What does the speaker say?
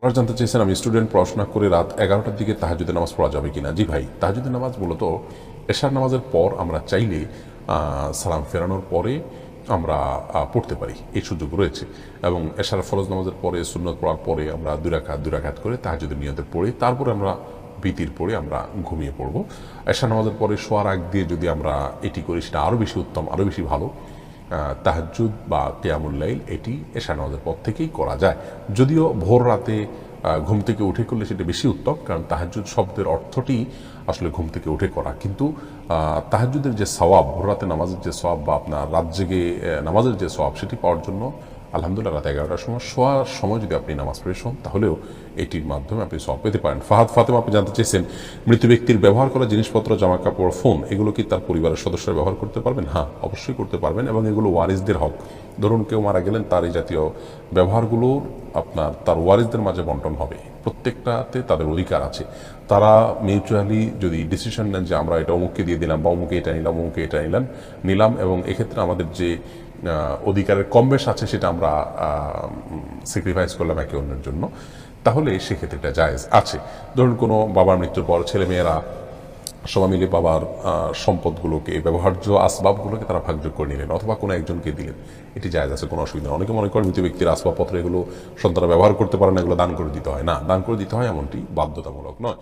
ওনারা জানতে চেয়েছেন, আমি স্টুডেন্ট পড়াশোনা করে রাত এগারোটার দিকে তাহাজুদের নামাজ পড়া যাবে কিনা? জি ভাই, তাহাজুদের নামাজ মূলত এশার নামাজের পর আমরা চাইলে সালাম ফেরানোর পরে আমরা পড়তে পারি। এই সুযোগ রয়েছে। এবং এশার ফরজ নামাজের পরে, সুন্নত পড়ার পরে আমরা দুই রাখাত করে তাহাজুদের নিয়তে পড়ে, তারপরে আমরা বিতির পরে আমরা ঘুমিয়ে পড়ব। এশার নামাজের পরে শোয়ার আগ দিয়ে যদি আমরা এটি করি, সেটা আরও বেশি উত্তম আরও বেশি ভালো। তাহাজুদ বা কেয়ামুল্লাইল এটি এশা নামাজের পর থেকেই করা যায়। যদিও ভোর রাতে ঘুম থেকে উঠে করলে সেটা বেশি উত্তম, কারণ তাহাজুদ শব্দের অর্থটি আসলে ঘুম থেকে উঠে করা। কিন্তু তাহাজুদের যে সবাব ভোর রাতে নামাজের যে সবাব বা আপনার রাত জেগে নামাজের যে সওয়াব, সেটি পাওয়ার জন্য আলহামদুলিল্লাহ, রাত এগারোটার সময় শোয়ার সময় যদি আপনি নামাজ পড়ে শোন, তাহলেও এটির মাধ্যমে আপনি সব পেতে পারেন। ফাহাদ, ফাতেমা, আপনি জানতে চেয়েছেন, মৃত ব্যক্তির ব্যবহার করা জিনিসপত্র, জামা কাপড়, ফোন, এগুলো কি তার পরিবারের সদস্যরা ব্যবহার করতে পারবেন? হ্যাঁ অবশ্যই করতে পারবেন এবং এগুলো ওয়ারিসদের হক। ধরুন কেউ মারা গেলেন, তার এই জাতীয় ব্যবহারগুলো আপনার, তার ওয়ারিসদের মাঝে বন্টন হবে। প্রত্যেকটাতে তাদের অধিকার আছে। তারা মিউচুয়ালি যদি ডিসিশন নেন যে আমরা এটা অমুককে দিয়ে দিলাম বা অমুকে এটা নিলাম, অমুকে এটা নিলাম নিলাম এবং এক্ষেত্রে আমাদের যে অধিকারের কম বেশ আছে সেটা আমরা স্যাক্রিফাইস করলাম একে অন্যের জন্য। তাহলে সেক্ষেত্রে এটা জায়েজ আছে। ধরুন কোনো বাবার মৃত্যুর পর ছেলেমেয়েরা সবাই মিলে বাবার সম্পদগুলোকে, ব্যবহার্য আসবাবগুলোকে তারা ভাগযোগ করে নিলেন অথবা কোনো একজনকে দিলেন। এটি জায়গা আছে, কোনো অসুবিধা অনেকে মনে করেন মৃত ব্যক্তির আসবাবপত্র এগুলো সন্তানরা ব্যবহার করতে পারে না, এগুলো দান করে দিতে হয়। না, দান করে দিতে হয় এমনটি বাধ্যতামূলক নয়।